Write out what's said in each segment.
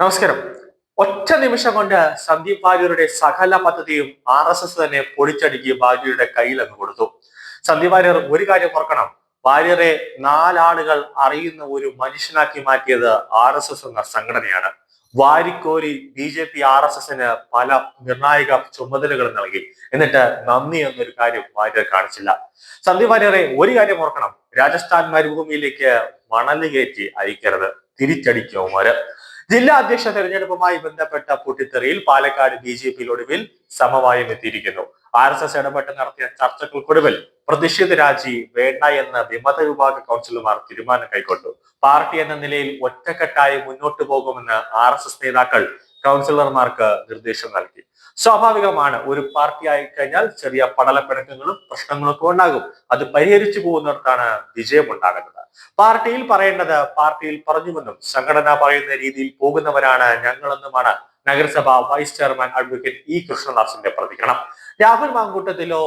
നമസ്കാരം. ഒറ്റ നിമിഷം കൊണ്ട് സന്ദീപ് വാര്യരുടെ സകല പദ്ധതിയും ആർ എസ് എസ് തന്നെ പൊളിച്ചടുക്കി വാര്യരുടെ കയ്യിൽ അങ്ങ് കൊടുത്തു. സന്ദീപ് വാര്യർ ഒരു കാര്യം ഓർക്കണം. വാര്യരെ നാലാളുകൾ അറിയുന്ന ഒരു മനുഷ്യനാക്കി മാറ്റിയത് ആർ എസ് എസ് എന്ന സംഘടനയാണ്. വാരിക്കോരി B J P R S എസിന് പല നിർണായക ചുമതലകൾ നൽകി. എന്നിട്ട് നന്ദി എന്നൊരു കാര്യം വാര്യർ കാണിച്ചില്ല. സന്ദീപ് വാര്യറെ ഒരു കാര്യം ഓർക്കണം. രാജസ്ഥാൻ മരുഭൂമിയിലേക്ക് മണൽ കയറ്റി അയക്കരുത്. തിരിച്ചടിക്കുമാര് ജില്ലാ അധ്യക്ഷ തെരഞ്ഞെടുപ്പുമായി ബന്ധപ്പെട്ട പൊട്ടിത്തെറിയിൽ പാലക്കാട് ബി ജെ പിയിൽ ഒടുവിൽ സമവായം എത്തിയിരിക്കുന്നു. ആർ എസ് എസ് ഇടപെട്ട് നടത്തിയ ചർച്ചകൾക്കൊടുവിൽ പ്രതിഷേധ രാജി വേണ്ട എന്ന വിമത വിഭാഗ കൗൺസിലർമാർ തീരുമാനം കൈക്കൊണ്ടു. പാർട്ടി എന്ന നിലയിൽ ഒറ്റക്കെട്ടായി മുന്നോട്ടു പോകുമെന്ന് ആർ നേതാക്കൾ കൗൺസിലർമാർക്ക് നിർദ്ദേശം നൽകി. സ്വാഭാവികമാണ് ഒരു പാർട്ടി ആയി കഴിഞ്ഞാൽ ചെറിയ പടലപ്പിണക്കങ്ങളും പ്രശ്നങ്ങളൊക്കെ ഉണ്ടാകും. അത് പരിഹരിച്ചു പോകുന്നിടത്താണ് വിജയം ഉണ്ടാകുന്നത് പാർട്ടിയിൽ പറയേണ്ടത് പാർട്ടിയിൽ പറഞ്ഞുവെന്നും സംഘടന പറയുന്ന രീതിയിൽ പോകുന്നവരാണ് ഞങ്ങളെന്നുമാണ്. നഗരസഭ വൈസ് ചെയർമാൻ അഡ്വക്കേറ്റ് ഇ കൃഷ്ണദാസിന്റെ പ്രതികരണം. രാഹുൽ മാങ്കൂട്ടത്തിലോ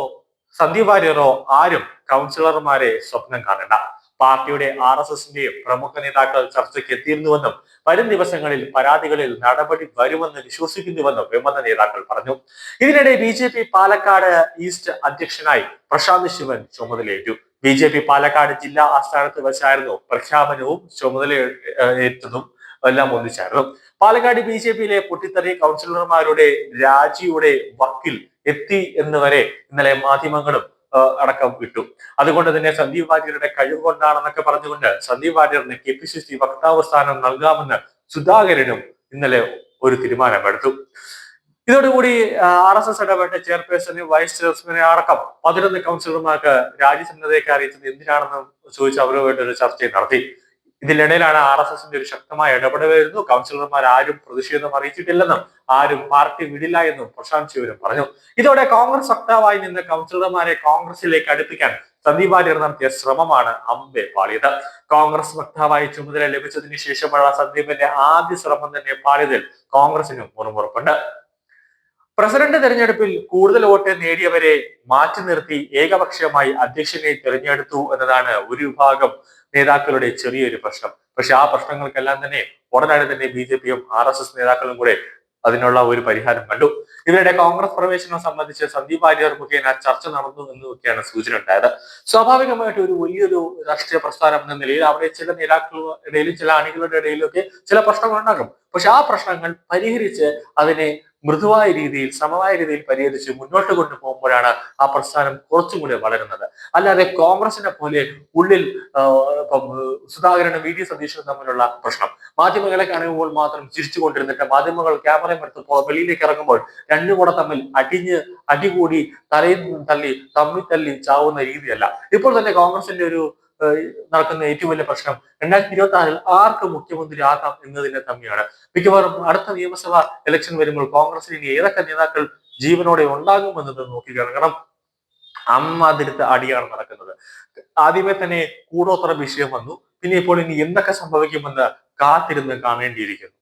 സന്ദീപ് വാര്യറോ ആരും കൗൺസിലർമാരെ സ്വപ്നം കാണണ്ട. പാർട്ടിയുടെ ആർ എസ് എസിന്റെയും പ്രമുഖ നേതാക്കൾ ചർച്ചയ്ക്ക് എത്തിയിരുന്നുവെന്നും വരും ദിവസങ്ങളിൽ പരാതികളിൽ നടപടി വരുമെന്ന് വിശ്വസിക്കുന്നുവെന്നും വിമത നേതാക്കൾ പറഞ്ഞു. ഇതിനിടെ B J P Palakkad east അധ്യക്ഷനായി പ്രശാന്ത് ശിവൻ ചുമതലയേറ്റു. ബി ജെ പി പാലക്കാട് ജില്ലാ ആസ്ഥാനത്ത് വെച്ചായിരുന്നു പ്രഖ്യാപനവും ചുമതലയേറ്റതും എല്ലാം ഒന്നിച്ചായിരുന്നു. പാലക്കാട് ബി ജെ പിയിലെ പൊട്ടിത്തെറി കൗൺസിലർമാരുടെ രാജിയുടെ വക്കിൽ എത്തി എന്ന് വരെ ഇന്നലെ മാധ്യമങ്ങളും അടക്കം വിട്ടു അതുകൊണ്ട് തന്നെ സന്ദീപ് വാര്യരുടെ കഴിവ് കൊണ്ടാണെന്നൊക്കെ പറഞ്ഞുകൊണ്ട് സന്ദീപ് വാര്യറിന് കെ പി സി സി വക്താവ് സ്ഥാനം നൽകാമെന്ന് സുധാകരനും ഇന്നലെ ഒരു തീരുമാനമെടുത്തു. ഇതോടുകൂടി ആർ എസ് എസ് ഇടപെട്ട ചെയർപേഴ്സണെ വൈസ് ചെയർമാനെ അടക്കം പതിനൊന്ന് കൗൺസിലർമാർക്ക് രാജ്യസന്നതയൊക്കെ അറിയിച്ചത് എന്തിനാണെന്ന് ചോദിച്ച് അവരുമായിട്ട് ഒരു ചർച്ചയും നടത്തി. ഇതിനിടയിലാണ് ആർ എസ് എസിന്റെ ഒരു ശക്തമായ ഇടപെടൽ വരുന്നു. കൗൺസിലർമാർ ആരും പ്രതിഷേധം അറിയിച്ചിട്ടില്ലെന്നും ആരും പാർട്ടി വിടില്ല എന്നും പ്രശാന്ത് ശിവരും പറഞ്ഞു. ഇതോടെ കോൺഗ്രസ് വക്താവായി നിന്ന് കൗൺസിലർമാരെ കോൺഗ്രസിലേക്ക് അടുപ്പിക്കാൻ സന്ദീപ് വാര്യർ നടത്തിയ ശ്രമമാണ് അമ്പെ പാളിയത്. കോൺഗ്രസ് വക്താവായി ചുമതല ലഭിച്ചതിന് ശേഷമുള്ള സന്ദീപിന്റെ ആദ്യ ശ്രമം തന്നെ പാളിയതിൽ കോൺഗ്രസിനും മുറുമുറുപ്പുണ്ട്. പ്രസിഡന്റ് തെരഞ്ഞെടുപ്പിൽ കൂടുതൽ വോട്ട് നേടിയവരെ മാറ്റി നിർത്തി ഏകപക്ഷീയമായി അധ്യക്ഷനെ തിരഞ്ഞെടുത്തു എന്നതാണ് ഒരു വിഭാഗം നേതാക്കളുടെ ചെറിയൊരു പ്രശ്നം. പക്ഷെ ആ പ്രശ്നങ്ങൾക്കെല്ലാം തന്നെ ഉടനടി തന്നെ ബി ജെ പിയും ആർ എസ് എസ് നേതാക്കളും കൂടെ അതിനുള്ള ഒരു പരിഹാരം കണ്ടു. ഇവരുടെ കോൺഗ്രസ് പ്രവേശനം സംബന്ധിച്ച് സന്ദീപ് വാര്യർ മുഖേന ചർച്ച നടന്നു എന്നൊക്കെയാണ് സൂചന ഉണ്ടായത്. സ്വാഭാവികമായിട്ട് ഒരു വലിയൊരു രാഷ്ട്രീയ പ്രസ്ഥാനം എന്ന നിലയിൽ അവിടെ ചില നേതാക്കളുടെ ഇടയിലും ചില അണികളുടെ ഇടയിലും ഒക്കെ ചില പ്രശ്നങ്ങൾ ഉണ്ടാകും പക്ഷെ ആ പ്രശ്നങ്ങൾ പരിഹരിച്ച് അതിനെ മൃദുവായ രീതിയിൽ സമവായ രീതിയിൽ പരിഹരിച്ച് മുന്നോട്ട് കൊണ്ടുപോകുമ്പോഴാണ് ആ പ്രസ്ഥാനം കുറച്ചും കൂടി വളരുന്നത്. അല്ലാതെ കോൺഗ്രസിനെ പോലെ ഉള്ളിൽ സുധാകരനും വി ഡി സതീശനും തമ്മിലുള്ള പ്രശ്നം. മാധ്യമങ്ങളെ കാണുമ്പോൾ മാത്രം ചിരിച്ചുകൊണ്ടിരുന്നിട്ട് മാധ്യമങ്ങൾ ക്യാമറയും എടുത്ത് വെളിയിലേക്ക് ഇറങ്ങുമ്പോൾ രണ്ടും കൂടെ തമ്മിൽ അടിഞ്ഞ് അടികൂടി തലയിൽ തള്ളി തമ്മിൽ തല്ലി ചാവുന്ന രീതിയല്ല. ഇപ്പോൾ തന്നെ കോൺഗ്രസിന്റെ ഒരു നടക്കുന്ന ഏറ്റവും വലിയ പ്രശ്നം രണ്ടായിരത്തി ഇരുപത്തി ആറിൽ ആർക്ക് മുഖ്യമന്ത്രി ആകാം എന്നതിനെ തമ്മിലാണ്. മിക്കവാറും അടുത്ത നിയമസഭാ ഇലക്ഷൻ വരുമ്പോൾ കോൺഗ്രസിന് ഏതൊക്കെ നേതാക്കൾ ജീവനോടെ ഉണ്ടാകുമെന്നത് നോക്കിക്കാണ് കാരണം അമ്മാതിരുത്ത അടിയാണ് നടക്കുന്നത്. ആദ്യമേ തന്നെ കൂടോത്ര വിഷയം വന്നു. പിന്നെ ഇപ്പോൾ ഇനി എന്തൊക്കെ സംഭവിക്കുമെന്ന് കാത്തിരുന്ന് കാണേണ്ടിയിരിക്കുന്നു.